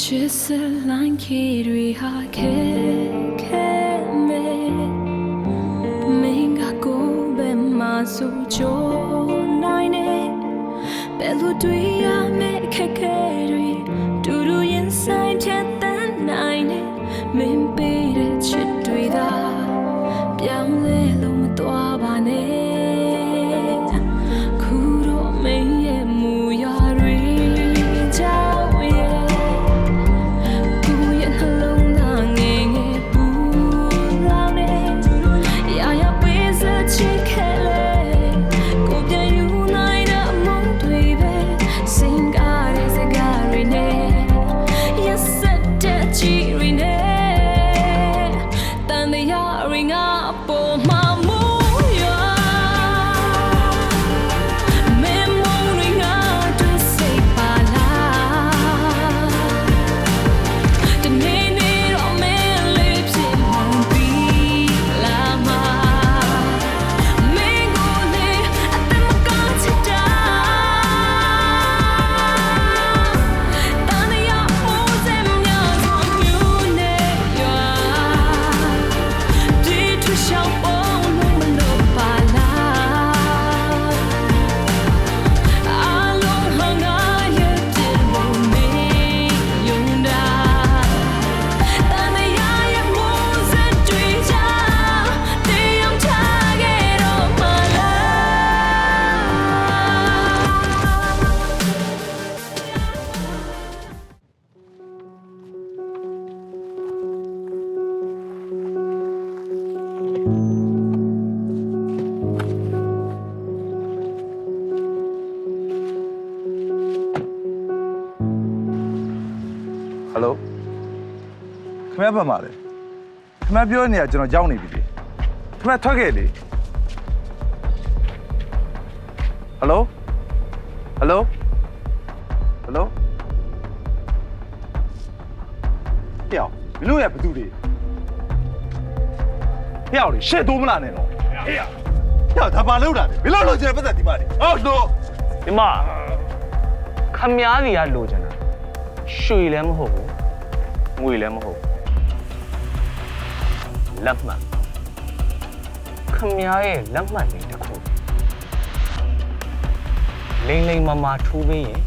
ချစ်စလိုင်းခေတွေဟာခဲခဲမဲမင်းကကိုယ်ပဲမဆိုချိုးနိုင်နေဘယ်လိုတွေ့ရမယ့်အခက်အခဲတွေတူတူရင်ဆိုင်ဖြတ်တန်းနိုင်နေမင်းပေးတဲ့ချစ်တွေသာ cheering ဟယ်လိုခမရဘက်မှာလေခမရပြောနေရကျွန်တော်ကြောက်နေပြီလေခမရထွက်ခဲ့လေဟယ်လိုဟယ်လိုဟယ်လိုပြောင်းမင်းတို့ရဘသူတွေပြောင်းလေရှေ့တိုးမလာနဲ့တော့ဟေ့ရပြောင်းဒါပါလို့တာလေမင်းတို့လိုချင်တဲ့ပတ်သက်ဒီပါလေဟုတ်တော့ဒီမှာခမားစီကလိုချင်တာ ရွှေလည်းမဟုတ်ဘူးငွေလည်းမဟုတ်ဘူးလက်မှတ်ခမားရဲ့လက်မှတ်လေးတစ်ခုလိမ့်လိမ့်မမထိုးပေးရင်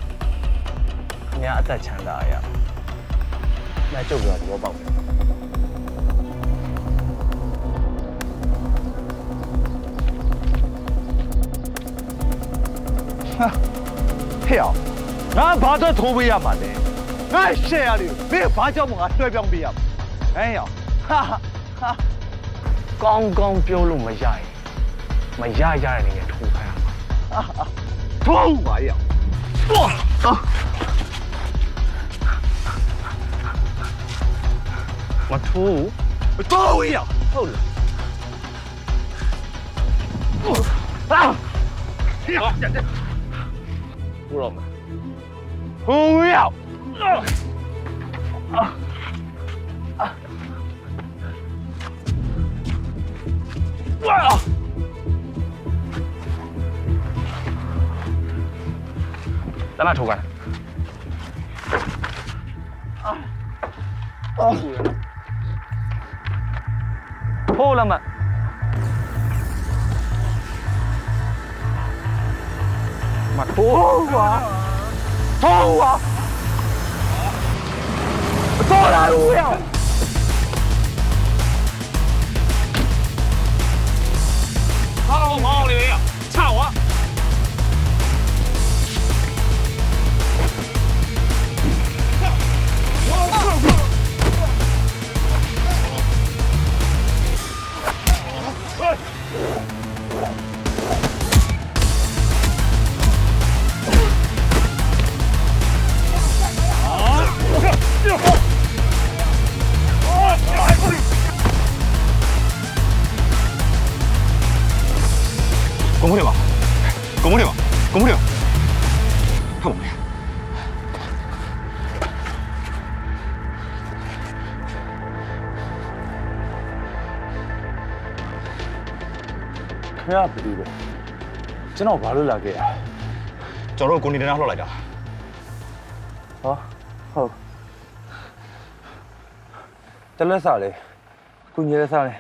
ခမားအသက်ချမ်းသာရမကျုပ်ကတော့သဘောပေါက်တယ်ဟဲ့အောင်ငါဘာတော့ထိုးပေးရမှာလဲ ငါရှယ်ရလေးမင်းဘာကြောင့်မငါလွှဲပြောင်းပေးရမှာဟဲ့အောင်ဟာဟာကောင်းကောင်းပြောလို့မရရင်မရရတဲ့နေနဲ့ထိုးခိုင်းရမှာထိုးပါရအောင်ဝါမထိုးဘူးတော့ဝေးရအောင်ဟုတ်လားဟာဟဲ့အောင်ဘုရောမဟိုဝေးရအောင်ဝါလက် မထိုးခိုင်းထိုးလက်မမထိုးပါထိုးပါ တော့လာ ခင်ဗျားဘယ်လိုလဲကျွန်တော်ဘာလို့လာခဲ့ရကျွန်တော်တို့ကိုနေတန်းလှောက်လိုက်တာဟောဟုတ်တလက်စားလေကုညီလက်စားလေ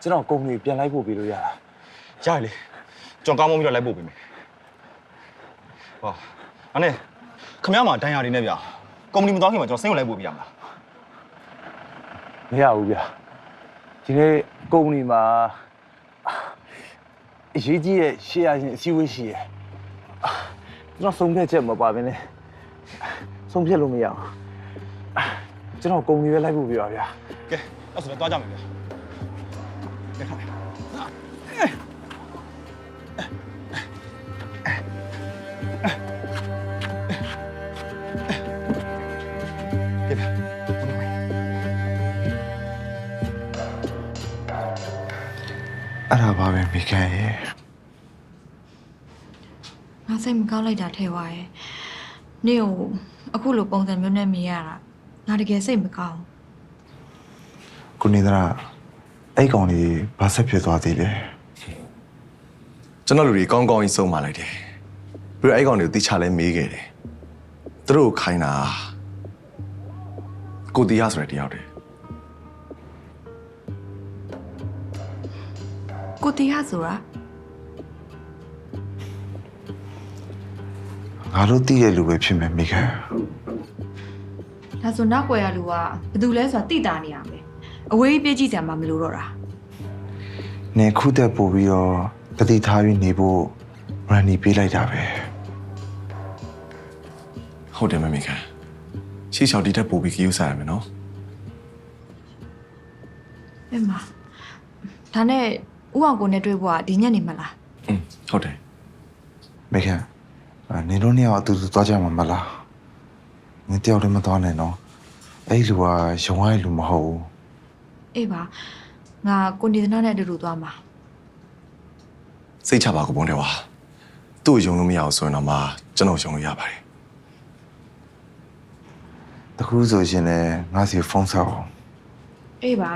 ကျွန်တော်ကုမ္ပဏီပြန်လိုက်ဖို့ပြီးလို့ရတာရတယ်လေကျွန်တော်ကောင်းမွန်ပြီးတော့လိုက်ပို့ပေးမယ်ဟောအဲ့နဲ့ခမရမှာဒဏ်ရာတွေနဲ့ဗျာကုမ္ပဏီမသွားခင်မှာကျွန်တော်စိတ်ဝင်လိုက်ပို့ပေးရမလားမရဘူးဗျာ ဒီနေ့ကုမ္ပဏီမှာအရေးကြီးရဲ့ရှေ့ရရှင်အစည်းအဝေးရှိရယ်ကျွန်တော်ဆုံးဖြတ်ချက်မပါဘဲနဲ့ဆုံးဖြတ်လို့မရဘူးကျွန်တော်ကုမ္ပဏီပဲလိုက်ဖို့ပြပါဗျာကဲအဲ့ဆိုတော့သွားကြမယ်ဗျာကဲခါ အဲ့ဒါပါပဲမိခင်ရဲ့ငါစိတ်မကောင်းလိုက်တာထဲသွားရဲ့နေ့ကိုအခုလိုပုံစံမျိုးနဲ့မြင်ရတာငါတကယ်စိတ်မကောင်းကိုနေသရာအဲ့ကောင်လေးဘာဆက်ဖြစ်သွားသေးလဲကျွန်တော်လူတွေကောင်းကောင်းကြီးစုံမလိုက်တယ်ပြီးတော့အဲ့ကောင်တွေကိုတိချလဲမေးခဲ့တယ်သူတို့ကိုခိုင်းတာကိုတီးရဆိုတဲ့တယောက်တည်း ကိုတရားဆိုတာငါတို့သိတဲ့လူပဲဖြစ်မယ်မိခင်ဒါဆိုနောက်ွယ်ရလူကဘာတူလဲဆိုတာသိတာနေရမယ်အဝေးပြေးကြည့်စရာမှမလိုတော့တာနေခုတက်ပို့ပြီးတော့တတိထားပြီးနေဖို့ရန်နီပေးလိုက်တာပဲဟုတ်တယ်မမေကန်ရှေ့ချောက်ဒီတက်ပို့ပြီးကြည့်ဥစားရမယ်နော်အဲ့မှာဒါနဲ့ ဥအောင်ကိုနဲ့တွေ့ဖို့ကဒီညနေမလားอืมဟုတ်တယ်မိခင်အဲ့နေတို့နှစ်ယောက်အတူတူသွားကြမှာမလားနေတယောက်လည်းမသွားနဲ့နော်အဲ့လူကရုံရတဲ့လူမဟုတ်ဘူးအေးပါငါကိုနေသနာနဲ့အတူတူသွားမှာစိတ်ချပါကပုံးတယ်ဝါသူ့ကိုယုံလို့မရအောင်ဆိုရင်တော့မှကျွန်တော်ယုံလို့ရပါတယ်တခုဆိုရှင်လည်းငါစီဖုန်းဆောက်အောင်အေးပါ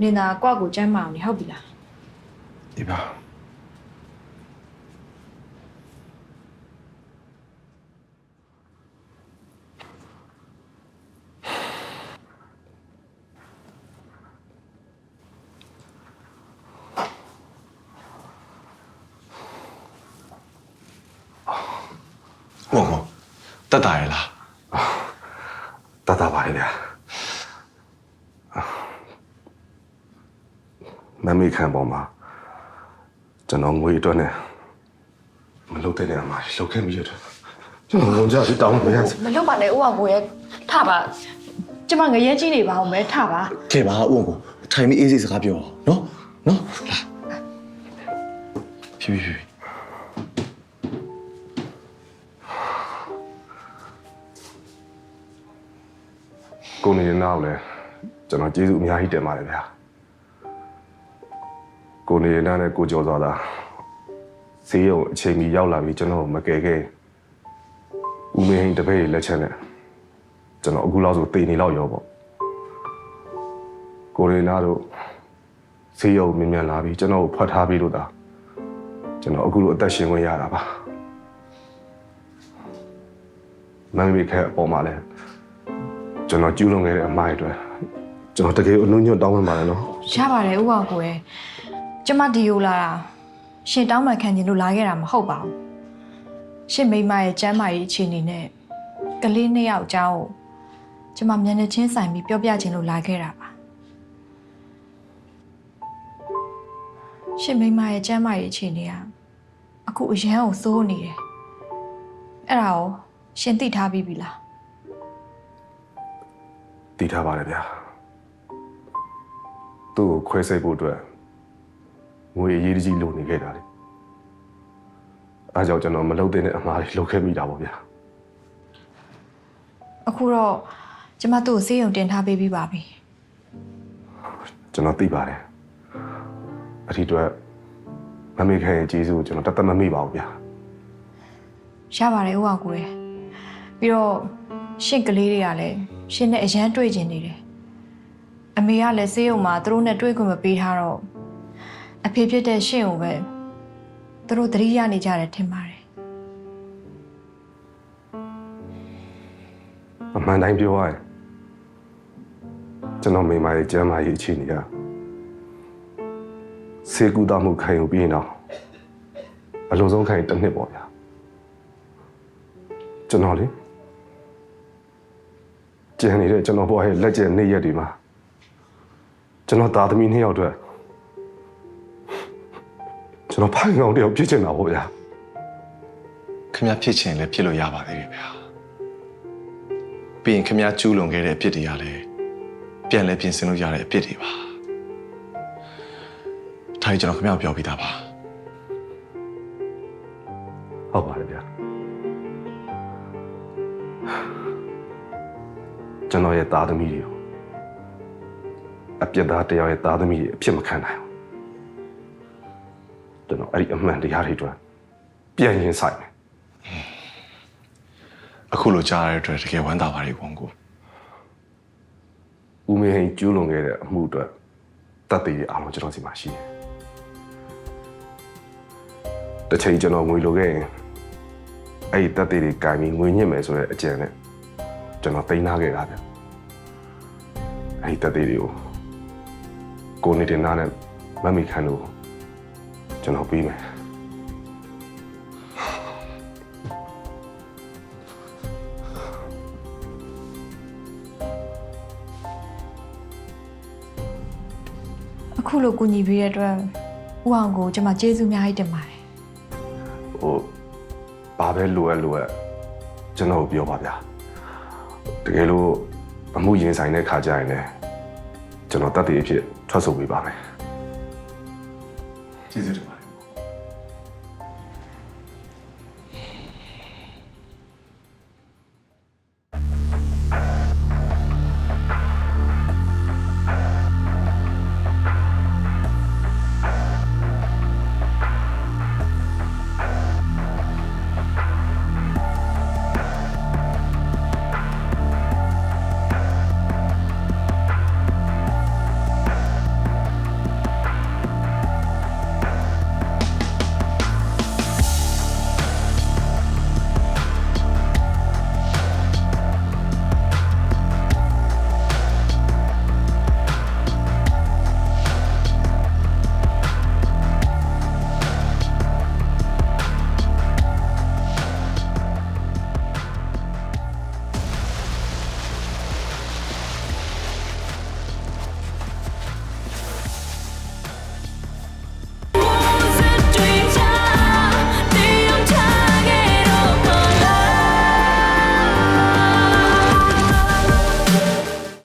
နေနာကွာကိုကျမ်းမအောင်နေဟုတ်ပြီလား ဒီပါဟုတ်ကောတက်တာရလားတတ်တာပါလေဗျာမမေခံပေါ်မှာ ကျွန်တော်ငွေအတွက်နဲ့မလုပ်တဲ့နေရာမှာလှုပ်ခဲ့မိရတယ်ကျွန်တော်ဝန်ကြပြီးတောင်းမရစမလုပ်ပါနဲ့ဥအောင်ကိုရဲ့ထပါကျမငရဲကြီးနေပါအောင်ပဲထပါခဲ့ပါဦးကိုထိုင်ပြီးအေးစိစကားပြောအောင်နော်နော်လာဖြည်းဖြည်းဖြည်းကိုနေနောက်လဲကျွန်တော်ကျေးဇူးအများကြီးတင်ပါတယ်ဗျာ ကိုနေနာနဲ့ကိုကျော်စွာသာဈေးရုံအချိန်ကြီးရောက်လာပြီးကျွန်တော်မကယ်ခဲ့ဦးမင်းဟင်းတပည့်လက်ချက်နဲ့ကျွန်တော်အခုလောက်ဆိုတေနေလောက်ရောပေါ့ကိုနေနာတို့ဈေးရုံမြင်မြန်လာပြီးကျွန်တော်ကိုဖွက်ထားပြီးလို့သာကျွန်တော်အခုလိုအသက်ရှင်ခွင့်ရတာပါမမ်မီခဲအပေါ်မှာလဲကျွန်တော်ကျူးလွန်ခဲ့တဲ့အမိုက်အတွက်ကျွန်တော်တကယ်အနှုံညွတ်တောင်းပန်ပါတယ်နော်ရပါတယ်ဥအောင်ကိုရဲ့ ကျမဒီယိုလာတာရှင်တောင်းမှခံချင်လို့လာခဲ့တာမဟုတ်ပါဘူးရှင်မိမရဲ့ကျမ်းမာရေးအခြေအနေနဲ့ကလေးနှစ်ယောက်အကြောင်းကိုကျမမျက်နှာချင်းဆိုင်ပြီးပြောပြချင်လို့လာခဲ့တာပါရှင်မိမရဲ့ကျမ်းမာရေးအခြေအနေကအခုအရန်ကိုစိုးနေတယ်အဲ့ဒါကိုရှင်သိထားပြီးပြီလားတည်ထားပါတယ်ဗျာသူ့ကိုခွဲစိတ်ဖို့အတွက် ငွေအရေးတကြီးလိုနေခဲ့တာလေအားကြောင့်ကျွန်တော်မလုပ်တဲ့အမှားတွေလုပ်ခဲ့မိတာပေါ့ဗျာအခုတော့ကျမတို့ကိုစေးရုံတင်ထားပေးပြီးပါပြီကျွန်တော်သိပါတယ်အထီးအတွက်မမေခဲရဲ့ကျေးဇူးကိုကျွန်တော်တသက်မမေ့ပါဘူးဗျာရပါတယ်ဥအောင်ကိုရယ်ပြီးတော့ရှင့်ကလေးတွေကလည်းရှင့်နဲ့အရန်တွေ့ကျင်နေတယ်အမေကလည်းစေးရုံမှာသူတို့နဲ့တွေ့ခွင့်မပေးထားတော့ အဖေဖြစ်တဲ့ရှင့်ကိုပဲသူတို့သတိရနေကြတယ်ထင်ပါတယ်အမှန်တိုင်းပြောရရင်ကျွန်တော်မိမရဲ့ကျမ်းမာရေးအခြေအနေကစေကူတာမှုခံယူပြီးရင်တော့အလုံးစုံခံရင်တစ်နှစ်ပေါ့ဗျာကျွန်တော်လေကျန်နေတဲ့ကျွန်တော်ဘဝရဲ့လက်ကျန်နေ့ရက်တွေမှာကျွန်တော်သားသမီးနှစ်ယောက်အတွက် ကျွန်တော်ဖိုင်ကောင်တယောက်ဖြစ်ချင်တာပေါ့ဗျာခင်ဗျာဖြစ်ချင်လည်းဖြစ်လို့ရပါသေးတယ်ဗျာပြီးရင်ခင်ဗျာကျူးလွန်ခဲ့တဲ့အဖြစ်တွေကလည်းပြန်လဲပြင်ဆင်လို့ရတဲ့အဖြစ်တွေပါဒါကြီးကျွန်တော်ခင်ဗျာကိုပြောပြတာပါဟုတ်ပါတယ်ဗျာကျွန်တော်ရဲ့သားသမီးတွေကိုအပြစ်သားတရားရဲ့သားသမီးတွေအဖြစ်မခံနိုင်ဘူး ကျွန်တော်အဲ့ဒီအမှန်တရားတွေအတွက်ပြန်ရင်ဆိုင်မယ်အခုလိုကြားရတဲ့အတွက်တကယ်ဝမ်းသာပါတယ်ကွန်ကိုဦးမေဟင်ကျူးလွန်ခဲ့တဲ့အမှုအတွက်တတ်သိရအားလုံးကျွန်တော်စီမှာရှိတယ်တစ်ချိန်ကျွန်တော်ငွေလိုခဲ့ရင်အဲ့ဒီတတ်သိတွေကင်ပြီးငွေညှစ်မယ်ဆိုတဲ့အကြံနဲ့ကျွန်တော်သိမ်းထားခဲ့တာဗျအဲ့ဒီတတ်သိတွေကိုကိုနေတင်နာနဲ့မမိခံလို့ ကျွန်တော်ပြီးမယ်အခုလိုကူညီပေးတဲ့အတွက်ဦးအောင်ကိုကျွန်မကျေးဇူးအများကြီးတင်ပါတယ်ဟိုဘာပဲလိုအပ်လိုအပ်ကျွန်တော်ကိုပြောပါဗျာတကယ်လို့အမှုရင်ဆိုင်တဲ့ခါကြရင်လည်းကျွန်တော်တတ်သိအဖြစ်ထွက်ဆိုပေးပါမယ်ကျေးဇူးတင်ပါ